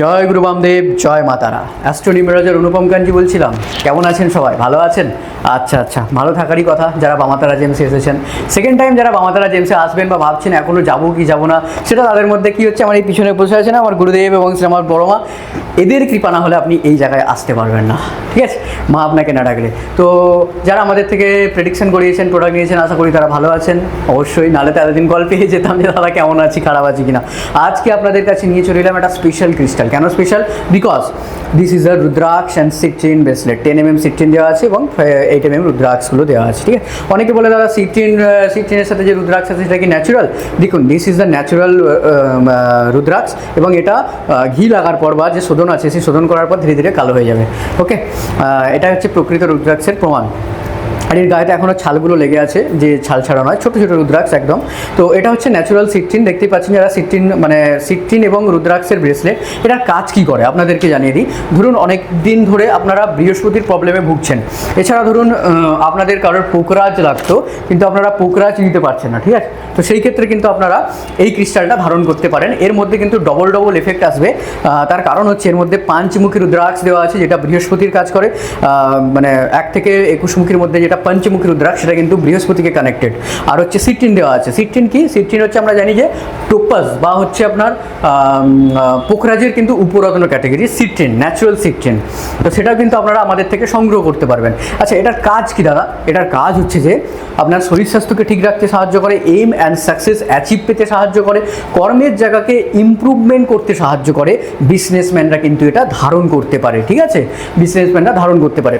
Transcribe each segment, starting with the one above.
জয় গুরু বামদেব, জয় মাতারা অ্যাস্ট্রো নিউমেরোলজার অনুপম কাঞ্জি বলছিলাম। কেমন আছেন সবাই? ভালো আছেন? আচ্ছা আচ্ছা। ভালো থাকারই কথা যারা বামাতারা জেমসে এসেছেন। সেকেন্ড টাইম যারা বামাতারা জেমসে আসবেন বা ভাবছেন এখনও যাব কি যাব না, সেটা তাদের মধ্যে কি হচ্ছে? আমার এই পিছনে বসে আছেন আমার গুরুদেব এবং আমার বড় মা। এদের কৃপা না হলে আপনি এই জায়গায় আসতে পারবেন না। ঠিক আছে? মা আপনাকে না ডাকলে। তো যারা আমাদের থেকে প্রেডিকশন করিয়েছেন প্রোডাক্ট নিয়েছেন, আশা করি তারা ভালো আছেন। অবশ্যই নাহলে তো এতদিন কল পেয়ে যেতাম যে তারা কেমন আছি? খারাপ আছি কিনা? আজকে আপনাদের কাছে নিয়ে চলে এলাম একটা স্পেশাল ক্রিস্টাল কেন special because this is a rudraksha and sixteen bracelet ten M M sixteen দেওয়া আছে এবং এইট এম এম রুদ্রাক্ষগুলো দেওয়া আছে, ঠিক আছে? অনেকে বলে, দাদা সিক্সটিন সিক্সটিনের সাথে যে রুদ্রাক্ষ আছে, সেটা কি ন্যাচুরাল দেখুন this is the natural rudraksha এবং এটা ঘি লাগার পর বা যে শোধন আছে, সেই শোধন করার পর ধীরে ধীরে কালো হয়ে যাবে ওকে এটা হচ্ছে প্রকৃত রুদ্রাক্ষের প্রমাণ। আর এর গায়েতে এখনও ছালগুলো লেগে আছে, যে ছাল ছাড়া নয়, ছোটো ছোটো রুদ্রাক্ষ একদম। তো এটা হচ্ছে ন্যাচুরাল সিট্রিন দেখতেই পাচ্ছেন যারা সিট্রিন মানে সিট্রিন এবং রুদ্রাক্ষের ব্রেসলেট এটার কাজ কি করে? আপনাদেরকে জানিয়ে দিই। ধরুন অনেক দিন ধরে আপনারা বৃহস্পতির প্রবলেমে ভুগছেন। এছাড়া ধরুন আপনাদের কারোর পোকরাজ লাগতো, কিন্তু আপনারা পোকরাজ নিতে পারছেন না, ঠিক আছে? তো সেই ক্ষেত্রে কিন্তু আপনারা এই ক্রিস্টালটা ধারণ করতে পারেন। এর মধ্যে কিন্তু ডবল ডবল এফেক্ট আসবে। তার কারণ হচ্ছে এর মধ্যে পাঁচমুখী রুদ্রাক্ষ দেওয়া আছে, যেটা বৃহস্পতির কাজ করে। মানে এক থেকে একুশমুখীর মধ্যে যেটা পঞ্চমুখী রুদ্রাক্ষ, সেটা কিন্তু বৃহস্পতিকে কানেক্টেড আর হচ্ছে সিক্সটিন দেওয়া আছে। সিক্সটিন কি? সিক্সটিন হচ্ছে আমরা জানি যে টোপাস বা হচ্ছে আপনার পোখরাজের কিন্তু উপরত্ন ক্যাটাগরি সিক্সটিন ন্যাচুরাল সিক্সটিন তো সেটাও কিন্তু আপনারা আমাদের থেকে সংগ্রহ করতে পারবেন। আচ্ছা এটার কাজ কি দাদা? এটার কাজ হচ্ছে যে আপনার শরীর স্বাস্থ্যকে ঠিক রাখতে সাহায্য করে এইম অ্যান্ড সাকসেস অ্যাচিভ পেতে সাহায্য করে, কর্মের জায়গাকে ইমপ্রুভমেন্ট করতে সাহায্য করে বিজনেসম্যানরা কিন্তু এটা ধারণ করতে পারে, ঠিক আছে? বিজনেসম্যানরা ধারণ করতে পারে।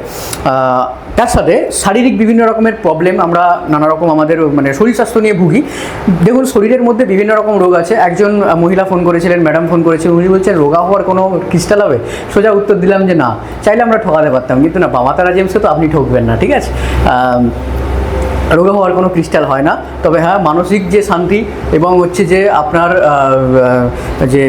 তার সাথে শারীরিক বিভিন্ন রকমের প্রবলেম আমরা নানা রকম আমাদের মানে শরীর স্বাস্থ্য নিয়ে ভুগি। দেখুন, শরীরের মধ্যে বিভিন্ন রকম রোগ আছে। একজন মহিলা ফোন করেছিলেন ম্যাডাম ফোন করেছিলেন, উনি বলছেন, রোগা হওয়ার কোনো ক্রিস্টাল হবে? সোজা উত্তর দিলাম যে না। চাইলে আমরা ঠকাতে পারতাম, কিন্তু না বামাতারা জেমসে তো আপনি ঠকবেন না, ঠিক আছে? রোগা হওয়ার কোনো ক্রিস্টাল হয় না। তবে হ্যাঁ মানসিক যে শান্তি এবং হচ্ছে যে আপনার যে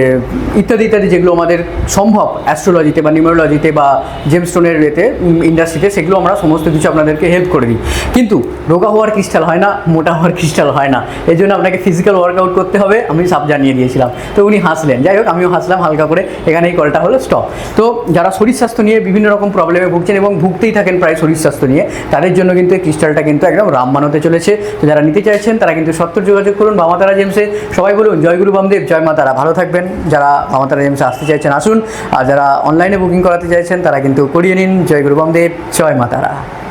ইত্যাদি ইত্যাদি যেগুলো আমাদের সম্ভব অ্যাস্ট্রোলজিতে বা নিউমেরোলজিতে বা জেমস্টোনের এতে ইন্ডাস্ট্রিতে সেগুলো আমরা সমস্ত কিছু আপনাদেরকে হেল্প করে দিই। কিন্তু রোগা হওয়ার ক্রিস্টাল হয় না, মোটা হওয়ার ক্রিস্টাল হয় না। এই জন্য আপনাকে ফিজিক্যাল ওয়ার্কআউট করতে হবে, আমি সাপ জানিয়ে দিয়েছিলাম। তো উনি হাসলেন। যাই হোক, আমিও হাসলাম হালকা করে এখানে এই কলটা হলো স্টপ তো যারা শরীর স্বাস্থ্য নিয়ে বিভিন্ন রকম প্রবলেমে ভুগছেন এবং ভুগতেই থাকেন প্রায় শরীর স্বাস্থ্য নিয়ে, তাদের জন্য কিন্তু এই ক্রিস্টালটা কিন্তু একদম রামবান হতে চলেছে। তো যারা নিতে চাইছেন, তারা কিন্তু সত্তর যোগাযোগ করুন। বামাতারা জেমসে সবাই বলুন জয়গুরু বামদেব, জয় মা তারা ভালো থাকবেন। যারা বামাতারা জেমসে আসতে চাইছেন, আসুন। আর যারা অনলাইনে বুকিং করাতে চাইছেন, তারা কিন্তু করিয়ে নিন। জয়গুরু বামদেব, জয় মা তারা